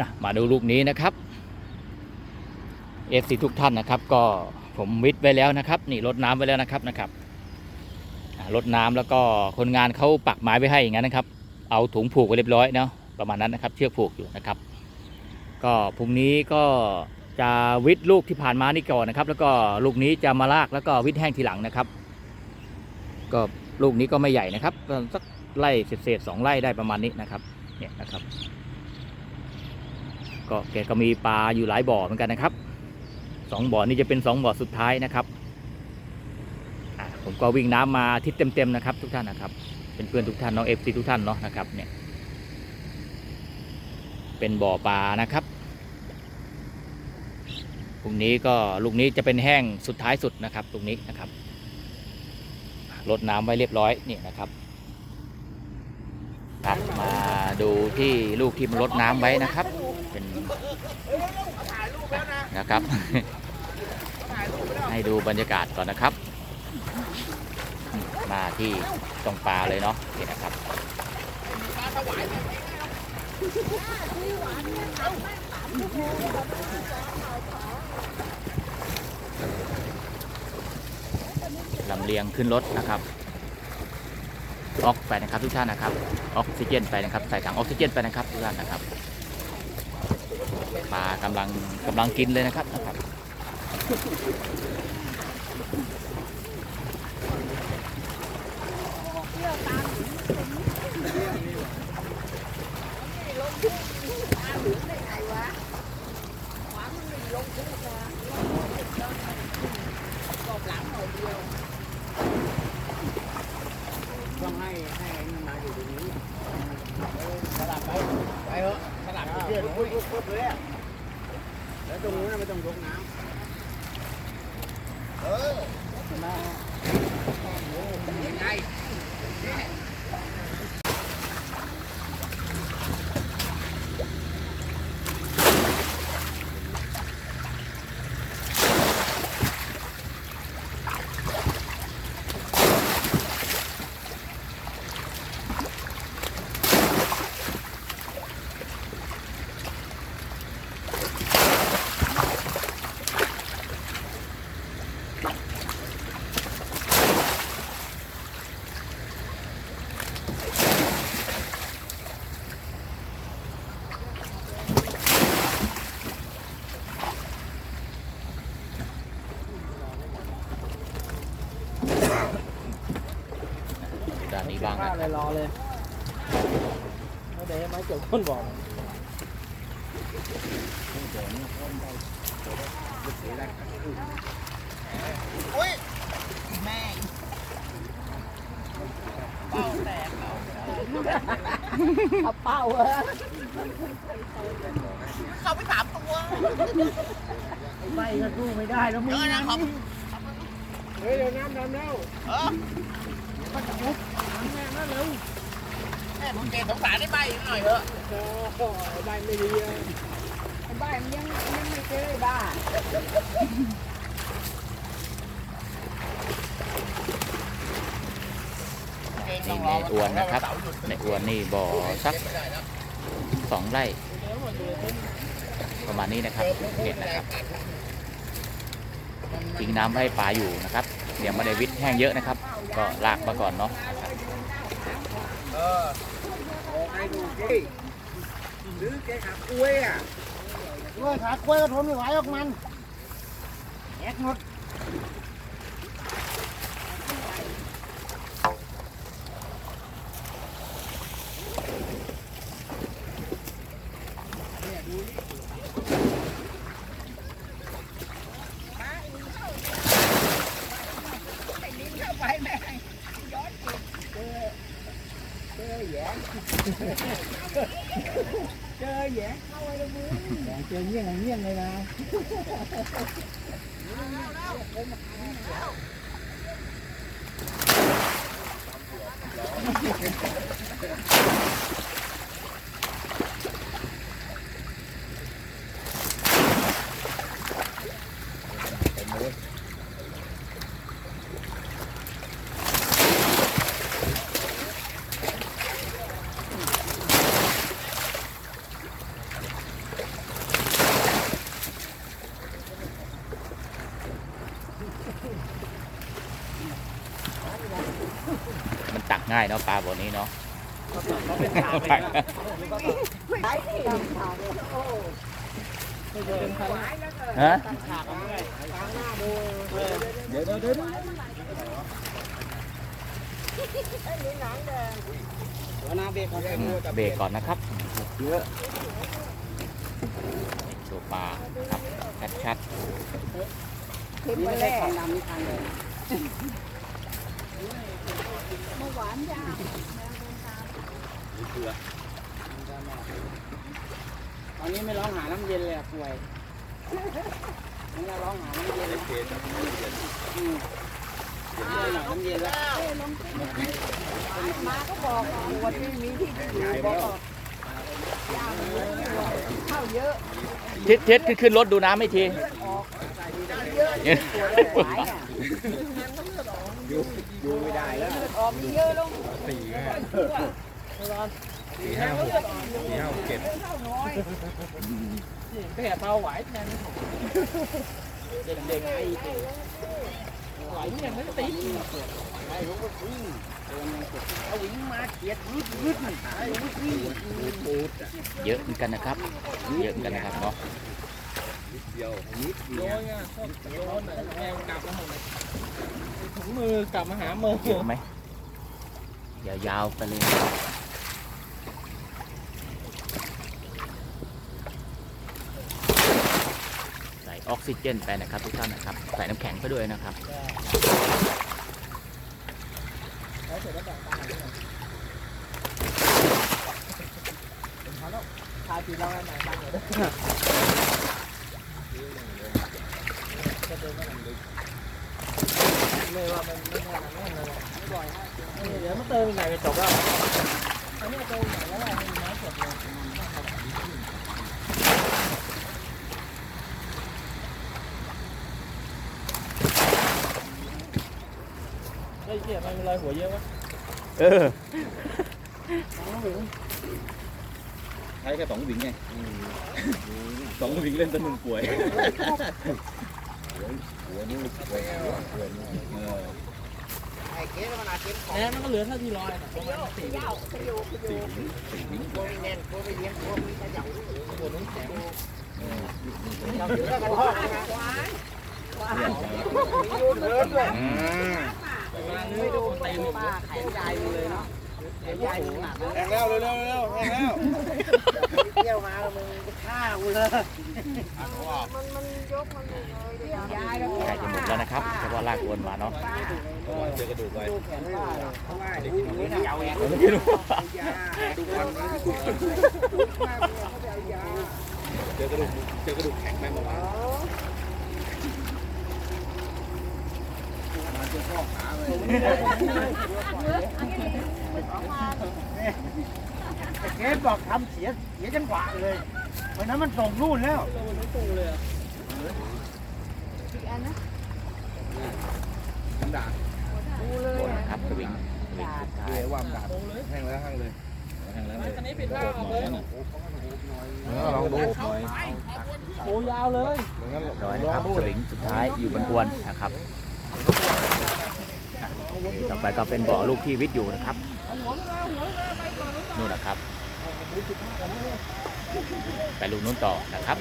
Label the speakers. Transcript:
Speaker 1: นะมาดูรูปนี้นะครับเอฟซีทุกท่านนะครับ ก็ผมวิทย์ไว้แล้วนะครับ นี่รดน้ำไว้แล้วนะครับนะครับรดน้ำแล้วก็คนงานเขาปักไม้ไว้ให้อย่างนั้นนะครับ เอาถุงผูกไว้เรียบร้อยเนาะประมาณนั้นนะครับ เชือกผูกอยู่นะครับ ก็พรุ่งนี้ก็จะวิทย์ลูกที่ผ่านมานี่ก่อนนะครับ แล้วก็ลูกนี้จะมาลากแล้วก็วิทย์แห้งทีหลังนะครับ ก็ลูกนี้ก็ไม่ใหญ่นะครับสักไร่เศษสองไร่ได้ประมาณนี้นะครับเนี่ยนะครับ ก็แกก็มีปลาอยู่หลายบ่อเหมือนกันนะครับสองบ่อนี้จะเป็นสองบ่อสุดท้ายนะครับผมก็วิ่งน้ำมาทิศเต็มๆนะครับ ทุกท่านนะครับ เป็นเพื่อนทุกท่านน้องเอฟซีทุกท่านเนาะนะครับเนี่ยเป็นบ่อปลานะครับพรุ่งนี้ก็ลูกนี้จะเป็นแห้งสุดท้ายสุดนะครับตรงนี้นะครับลดน้ำไว้เรียบร้อยนี่นะครับครับมาดูที่ลูกที่มันลดน้ำไว้นะครับ นะครับ ให้ดูบรรยากาศก่อนนะครับ มาที่ตรงปลาเลยเนาะนี่นะครับลำเลียงขึ้นรถนะครับ ออกไปนะครับทุกท่านนะครับ ออกซิเจนไปนะครับ ใส่ถังออกซิเจนไปนะครับทุกท่านนะครับ ปลากำลังกำลังกินเลยนะครับนะครับ
Speaker 2: ต้องให้ให้มันมาอยู่ตรงนี้สลับไปไปเถอะ เดือหนูปุ๊บปุ๊บเลยอะแล้วตรงนู้นไม่ต้องยกน้ำเออมาโอ้ยยังไง
Speaker 1: ด้านนี้บ้าง
Speaker 2: ข้า
Speaker 1: นะ
Speaker 2: เลยรอเลยแล้วเดี๋ยวไม้เกี่ยวก้นบอกอุ้ยแม่เป้าแตกเอาเป้าเหรอเข้าไปสามตัวไม่ก็สู้ไม่ได้แล้วมึงเยอะนะครับเฮ้ยเดี๋ยวน้ำดำแล้วเออมันจะมุกน้ำ แม่นั่นเลยแม่ผมเกณฑ์สงสารได้ใบหน่อยเถอะโอ้ใบไม่ดีเลยใบมันยังยังไม่เคยบ้า
Speaker 1: นี่ในอวนนะครับ ในอวนนี่บ่อสักสองไร่ ประมาณนี้นะครับเนี่ยนะครับทิ้งน้ำให้ปลาอยู่นะครับเดี๋ยวม่ได้วิทย์แห้งเยอะนะครับ ก็ลากมาก่อนเนาะ นะครับ
Speaker 2: ออให้ดูเก้หรือแกขากล้วยอะกล้วยขากล้วยก็ทนไม่ไหวออกมันแอกหมด เงี้ยงเงี้ยงเลยนะเตัก
Speaker 1: ง่ายเนาะปลาบ่อนี้เนาะฮะ
Speaker 2: เดี๋ยวเดี๋ยวเดี๋ยวเบรกก่อน
Speaker 1: นะครับ
Speaker 2: เยอะ
Speaker 1: ตัวปลาครับชัด
Speaker 2: นี่ไม่ใช่ความดำนี่ทางเลยตอนนี้ไม่ร้องหาน้ำเย็นเลยอะป่วยไม่ได้ร้องหาน้ำเย็นอืมเดี๋ยวหน่อยน้ำเย็นแล้ว
Speaker 3: มาก็บอกวันที่มีที่อยู่บอกเข้าเยอะ
Speaker 1: ๆทิศทิศขึ้นขึ้นรถดูน้ำไม่ทีเนี่ย
Speaker 3: หลายอะ
Speaker 2: อยู่ไม่ได้แล้ว
Speaker 3: ออกมีเยอะลง
Speaker 4: สี่ห้าสี่ห้าหกสี่ห้าหกเจ็ด
Speaker 2: แค่เบาไหวแทนเด็กๆไอ้ไหวยังไม่ติดไอ้รู้ว่าวิ่งเอาวิ่งมาเกียดรึดรึดมันตายวิ่ง
Speaker 1: เยอะเหมือนกันนะครับ เยอะเหมือนกันนะครับเนาะ
Speaker 4: เดียวนิดเดียวน
Speaker 2: อะชอบโยนอะแรงกลับมาหมดเลย มือกลับมาหามือ
Speaker 1: เยอะไหมยาวๆไปเลยใส่ออกซิเจนไปนะครับทุกท่านนะครับ ใส่น้ำแข็งไปด้วยนะครับ
Speaker 2: ทาสีเราไหนบ้างเลยเลยว่ามันไม่แน่นแน่นเลยไม่บ่อยฮะ เดี๋ยวมาเติมอีกหน่อยก็จบแล้วอั นนี้เน่อยแล้วอะไรมันน้ำสดเลยเฮ้ยเจี๊ยมันมีรอยหัวเยอะวะ
Speaker 1: เออ
Speaker 4: ใช้แค่สองวิงไงสองวิงเล่นจนมึงป่วยหัวนี่ป่วยหัวนี่เออ
Speaker 2: แน่มันก็เหลือเท่าที่รอยนะประมาณสี่วิ
Speaker 4: สี่วิงสี่วิง
Speaker 2: ปวดน้ำแข็ง
Speaker 4: อืม
Speaker 2: ไม่ดูเต็มป้าแขนยายเลยเนาะแขนยายหนัก
Speaker 4: แห้งแล้วเร็วเร็วเร็วแห้งแล้ว
Speaker 2: เที่ยวมาแล้วมึงจะฆ่ากูเลย
Speaker 3: มันมันยกมันเลยยายแล้ว
Speaker 1: ใกล้จะหมดแล้วนะครับเพราะว่าลากวนมาเนาะ
Speaker 4: เจอกระดูกไว้
Speaker 2: ดูแขนป้าเพราะว่าดูนี่นะเอาแหวน
Speaker 1: ไม่รู้
Speaker 2: ยาดูวันนี้
Speaker 4: เจอกระดูกเจอกระดูกแข็งไปหมดแล้วมาเจอข้อขาเลย
Speaker 2: เกสบอกทำเสียเสียจังหวะเลยเพราะนั้นมันส่งนู่นแล้ว
Speaker 3: อีกอันนะ
Speaker 4: น้ำด่าง
Speaker 3: ดูเลย
Speaker 1: โดน
Speaker 3: อะ
Speaker 1: นะครับสวิงสวิงสุดท้าย
Speaker 4: เดี๋ยวว่ามด่างแห้งแล้วแห้งเลยแห้งแล้วเลย
Speaker 2: อันนี้ปิดว่า
Speaker 4: โอบหน่
Speaker 2: เล
Speaker 4: อย
Speaker 2: ย
Speaker 4: นะลองดูหน่อย
Speaker 2: โอ้ยาวเลย
Speaker 1: ร้อยนะครับสวิงสุดท้ายอยู่บนอวนนะครับอะต่อไปก็เป็นบ่อลูกที่วิทย์อยู่นะครับนู่นนะครับ ไปลูกนู้นต่อนะครับ